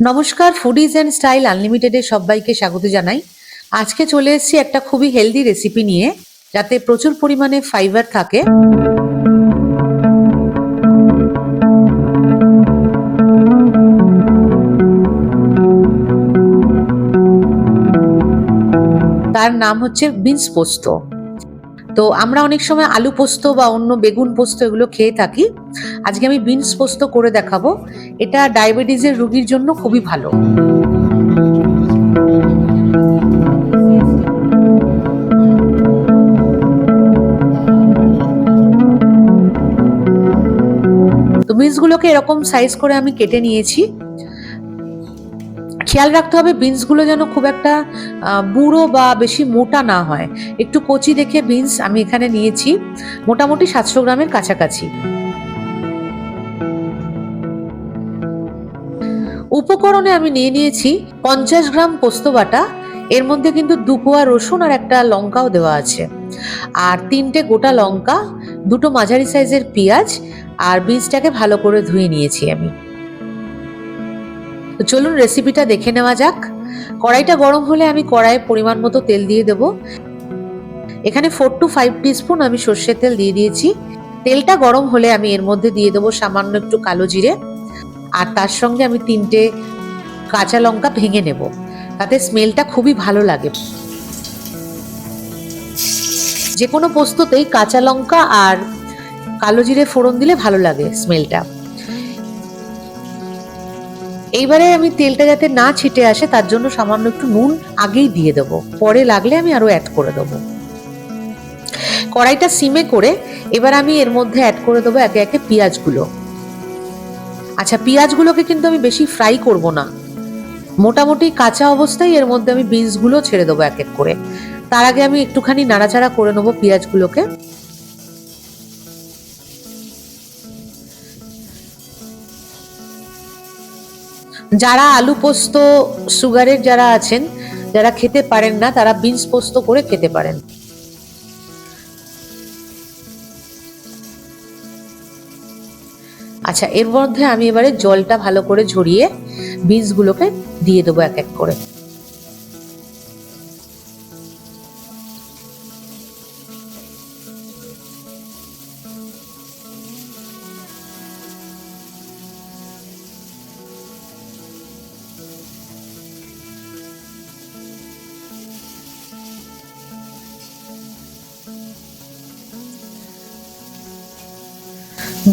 নমস্কার foodies and style আনলিমিটেডের সবাইকে স্বাগত জানাই। আজকে চলে এসেছি একটা খুবই হেলদি রেসিপি নিয়ে, যাতে প্রচুর পরিমাণে ফাইবার থাকে। তার নাম হচ্ছে বিনস পোস্ত। তো আমরা অনেক সময় আলু পোস্ত বা অন্য বেগুন পোস্ত এগুলো খেয়ে থাকি। আজকে আমি বিনস পোস্ত করে দেখাবো। এটা ডায়াবেটিসের রোগীর জন্য খুবই ভালো। তো বিনসগুলোকে এরকম সাইজ করে আমি কেটে নিয়েছি। খেয়াল রাখতে হবে বিনসগুলো যেন খুব একটা বুড়ো বা বেশি মোটা না হয়। একটু কচি দেখে বিনস আমি এখানে নিয়েছি, মোটামুটি সাতশো গ্রামের কাছাকাছি। উপকরণে আমি নিয়ে নিয়েছি পঞ্চাশ গ্রাম পোস্ত বাটা, এর মধ্যে কিন্তু দু কোয়া রসুন আর একটা লঙ্কাও দেওয়া আছে। আর তিনটে গোটা লঙ্কা, দুটো মাঝারি সাইজের পেঁয়াজ, আর বীজটাকে ভালো করে ধুয়ে নিয়েছি আমি। তো চলুন রেসিপিটা দেখে নেওয়া যাক। কড়াইটা গরম হলে আমি কড়াইয়ে পরিমাণ মতো তেল দিয়ে দেব। এখানে ফোর টু ফাইভ টিস্পুন আমি সর্ষের তেল দিয়ে দিয়েছি। তেলটা গরম হলে আমি এর মধ্যে দিয়ে দেবো সামান্য একটু কালো জিরে। আর তার সঙ্গে আমি তিনটে কাঁচা লঙ্কা ভেঙে নেব। তাতে স্মেলটা খুবই ভালো লাগে। যে কোনো পোস্ততেই কাঁচা লঙ্কা আর কালো জিরে ফোড়ন দিলে ভালো লাগে স্মেলটা এইবারে আমি তেলটা যাতে না ছিটে আসে, তার জন্য সামান্য একটু নুন আগেই দিয়ে দেবো। পরে লাগলে আমি আরও অ্যাড করে দেবো। কড়াইটা সিমে করে এবার আমি এর মধ্যে অ্যাড করে দেবো একে একে পেঁয়াজগুলো। আচ্ছা পেঁয়াজগুলোকে কিন্তু আমি বেশি ফ্রাই করব না। মোটামুটি কাঁচা অবস্থায় এর মধ্যে আমি বিনসগুলো ছেড়ে দেবো এক এক করে। তার আগে আমি একটুখানি নাড়াচাড়া করে নেব পেঁয়াজগুলোকে। যারা আলু পোস্ত, সুগারের যারা আছেন, যারা খেতে পারেন না, তারা বিনস পোস্ত করে খেতে পারেন। আচ্ছা এর মধ্যে আমি এবারে জলটা ভালো করে ঝরিয়ে বিনসগুলোকে দিয়ে দেবো এক এক করে।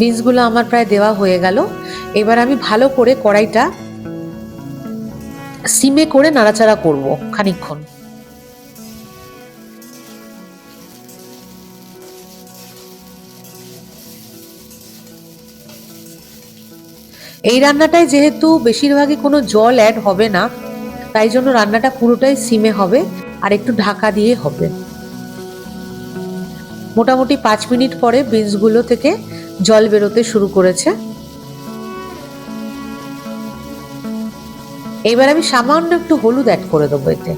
বিনসগুলো আমার প্রায় দেওয়া হয়ে গেল। এবার আমি ভালো করে কড়াইটা সিমে করে নাড়াচাড়া করব খানিকক্ষণ। এই রান্নাটায় যেহেতু বেশিরভাগই কোনো জল অ্যাড হবে না, তাই জন্য রান্নাটা পুরোটাই সিমে হবে আর একটু ঢাকা দিয়ে হবে। মোটামুটি পাঁচ মিনিট পরে বিনসগুলো থেকে জল বেরোতে শুরু করেছে। এবার আমি সামান্য একটু হলুদ অ্যাড করে দেবো এতে।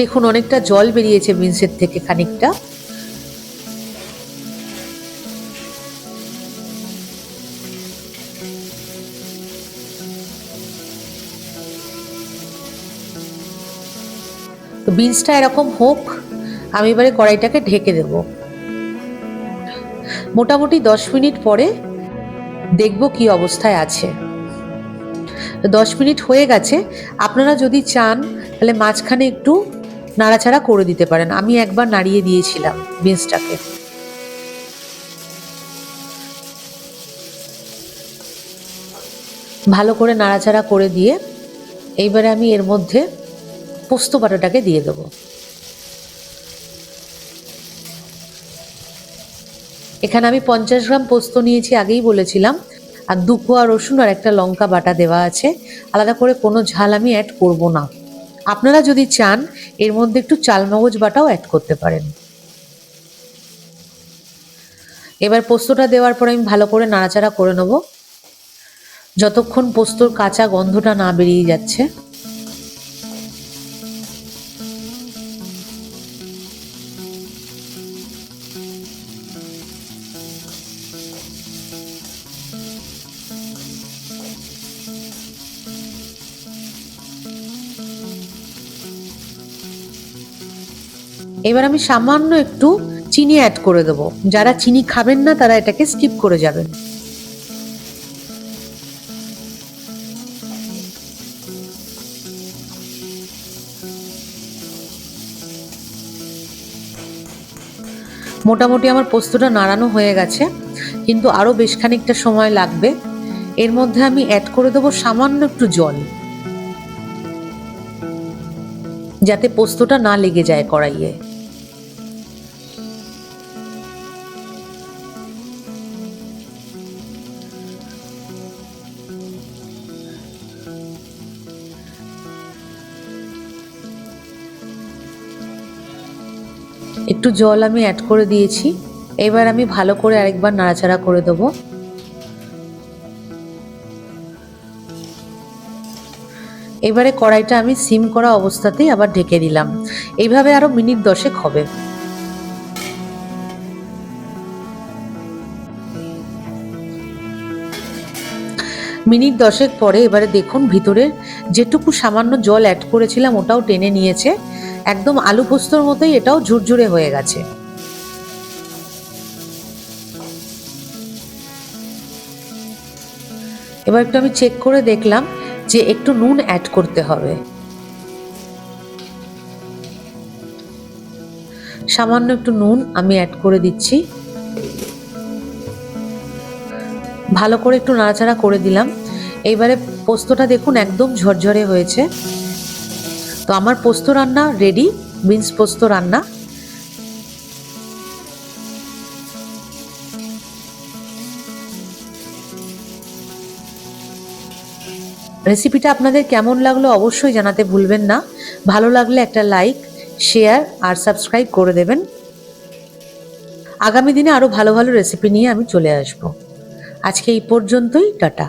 দেখুন, অনেকটা জল বেরিয়েছে বিনসের থেকে খানিকটা। তো বিনসটা এরকম হোক, আমি এবারে কড়াইটাকে ঢেকে দেব। মোটামুটি দশ মিনিট পরে দেখব কি অবস্থায় আছে। দশ মিনিট হয়ে গেছে, আপনারা যদি চান, তাহলে মাঝখানে একটু নাড়াচাড়া করে দিতে পারেন। আমি একবার নাড়িয়ে দিয়েছিলাম বিনসটাকে ভালো করে নাড়াচাড়া করে দিয়ে, এইবারে আমি এর মধ্যে পোস্ত বাটাটাকে দিয়ে দেবো। এখানে আমি পঞ্চাশ গ্রাম পোস্ত নিয়েছি, আগেই বলেছিলাম। আর দু কোয়া রসুন আর একটা লঙ্কা বাটা দেওয়া আছে। আলাদা করে কোনো ঝাল আমি অ্যাড করব না। আপনারা যদি চান, এর মধ্যে একটু চালমগজ বাটাও অ্যাড করতে পারেন। এবার পোস্তটা দেওয়ার পর আমি ভালো করে নাড়াচাড়া করে নেব। যতক্ষণ পোস্তর কাঁচা গন্ধটা না বেরিয়ে যাচ্ছে। এবার আমি সামান্য একটু চিনি অ্যাড করে দেবো। যারা চিনি খাবেন না, তারা এটাকে স্কিপ করে যাবেন। মোটামুটি আমার পোস্তটা নাড়ানো হয়ে গেছে, কিন্তু আরও বেশ খানিকটা সময় লাগবে। এর মধ্যে আমি অ্যাড করে দেবো সামান্য একটু জল। যাতে পোস্তটা না লেগে যায় কড়াইয়ে। একটু জল আমি অ্যাড করে দিয়েছি। এবার আমি ভালো করে আরেকবার নাড়াচাড়া করে দেবো। এবারে কড়াইটা আমি সিম করা অবস্থাতেই আবার ঢেকে দিলাম। এইভাবে আরও মিনিট দশেক হবে। মিনিট দশেক পরে এবারে দেখুন ভিতরে যেটুকু সামান্য জল অ্যাড করেছিলাম ওটাও টেনে নিয়েছে। একদম আলু পোস্তর মতোই এটাও ঝুরঝুরে হয়ে গেছে। এবার একটু আমি চেক করে দেখলাম যে একটু নুন অ্যাড করতে হবে। সামান্য একটু নুন আমি অ্যাড করে দিচ্ছি। ভালো করে একটু নাড়াচাড়া করে দিলাম। এইবারে পোস্তটা দেখুন একদম ঝরঝরে হয়েছে। তো আমার পোস্ত রান্না রেডি বিনস পোস্ত রান্না। রেসিপিটা আপনাদের কেমন লাগল অবশ্যই জানাতে ভুলবেন না। ভালো লাগলে একটা লাইক শেয়ার আর সাবস্ক্রাইব করে দেবেন। আগামী দিনে আরও ভালো ভালো রেসিপি নিয়ে আমি চলে আসব। আজকে এই পর্যন্তই, টাটা।